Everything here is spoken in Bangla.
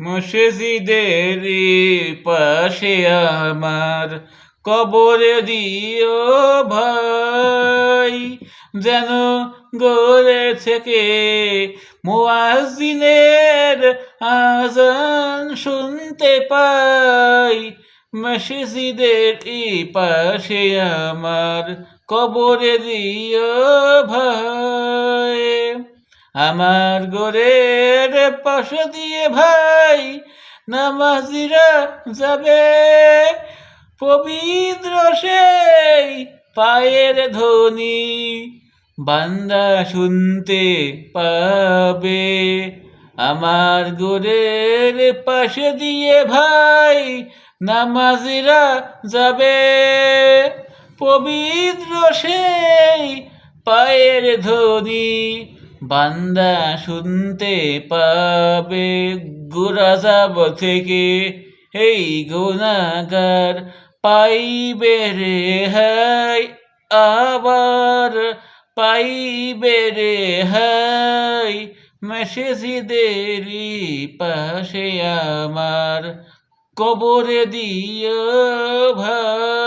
মসজিদের পাশে আমার কবরে দিও ভাই, যেন গড়ে থেকে মুয়াজ্জিনের আজান শুনতে পাই। মসজিদের পাশে আমার কবরে দিও ভাই। আমার গোরের পাশে দিয়ে ভাই, নামাজিরা যাবে। পবিত্র সেই পায়ের ধ্বনি বান্দা শুনতে পাবে। আমার গোরের পাশে দিয়ে ভাই, নামাজিরা যাবে। পবিত্র সেই পায়ের ধ্বনি বান্দা শুনতে পাবে গুরাজাব থেকে এই গুণাগার, পাইবে রে হাই আবার পাইবে রে হাই মেসেজিদেরই পাশে আমার কবরে দিও ভাই।